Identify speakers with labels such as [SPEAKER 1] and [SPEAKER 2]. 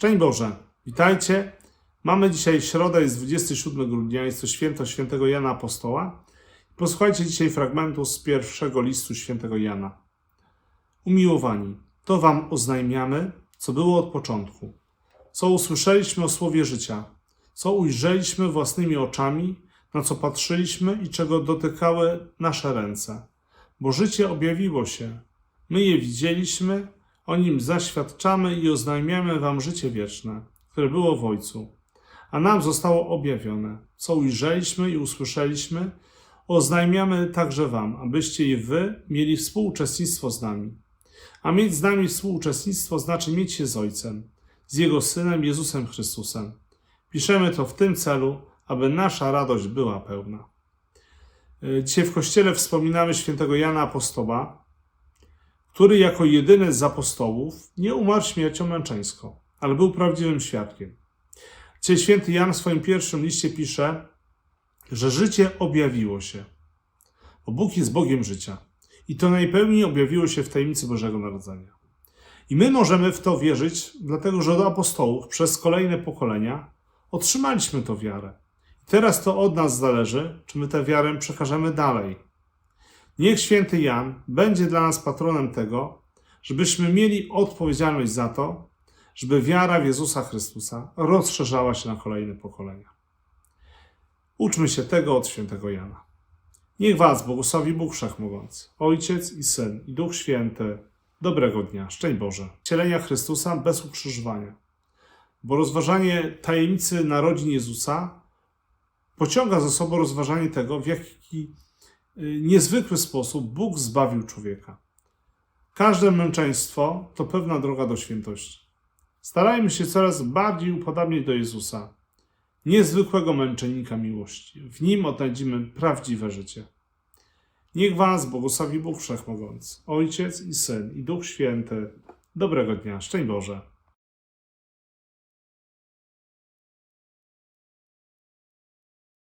[SPEAKER 1] Szczęść Boże, witajcie. Mamy dzisiaj środę, jest 27 grudnia, jest to święto świętego Jana Apostoła. Posłuchajcie dzisiaj fragmentu z pierwszego listu świętego Jana. Umiłowani, to wam oznajmiamy, co było od początku, co usłyszeliśmy o słowie życia, co ujrzeliśmy własnymi oczami, na co patrzyliśmy i czego dotykały nasze ręce. Bo życie objawiło się, my je widzieliśmy, o nim zaświadczamy i oznajmiamy wam życie wieczne, które było w Ojcu. A nam zostało objawione, co ujrzeliśmy i usłyszeliśmy, oznajmiamy także wam, abyście i wy mieli współuczestnictwo z nami. A mieć z nami współuczestnictwo znaczy mieć się z Ojcem, z Jego Synem Jezusem Chrystusem. Piszemy to w tym celu, aby nasza radość była pełna. Y, Dzisiaj w kościele wspominamy świętego Jana Apostoła, który jako jedyny z apostołów nie umarł śmiercią męczeńską, ale był prawdziwym świadkiem. Dzisiaj święty Jan w swoim pierwszym liście pisze, że życie objawiło się, bo Bóg jest Bogiem życia i to najpełniej objawiło się w tajemnicy Bożego Narodzenia. I my możemy w to wierzyć, dlatego że od apostołów przez kolejne pokolenia otrzymaliśmy to wiarę. I teraz to od nas zależy, czy my tę wiarę przekażemy dalej. Niech święty Jan będzie dla nas patronem tego, żebyśmy mieli odpowiedzialność za to, żeby wiara w Jezusa Chrystusa rozszerzała się na kolejne pokolenia. Uczmy się tego od świętego Jana. Niech Was błogosławi Bóg Wszechmogący, Ojciec i Syn i Duch Święty. Dobrego dnia, szczęść Boże. Cielenia Chrystusa bez ukrzyżowania. Bo rozważanie tajemnicy narodzin Jezusa pociąga za sobą rozważanie tego, w jaki niezwykły sposób Bóg zbawił człowieka. Każde męczeństwo to pewna droga do świętości. Starajmy się coraz bardziej upodabniać do Jezusa, niezwykłego męczennika miłości. W nim odnajdziemy prawdziwe życie. Niech Was błogosławi Bóg Wszechmogący, Ojciec i Syn i Duch Święty. Dobrego dnia, szczęść Boże.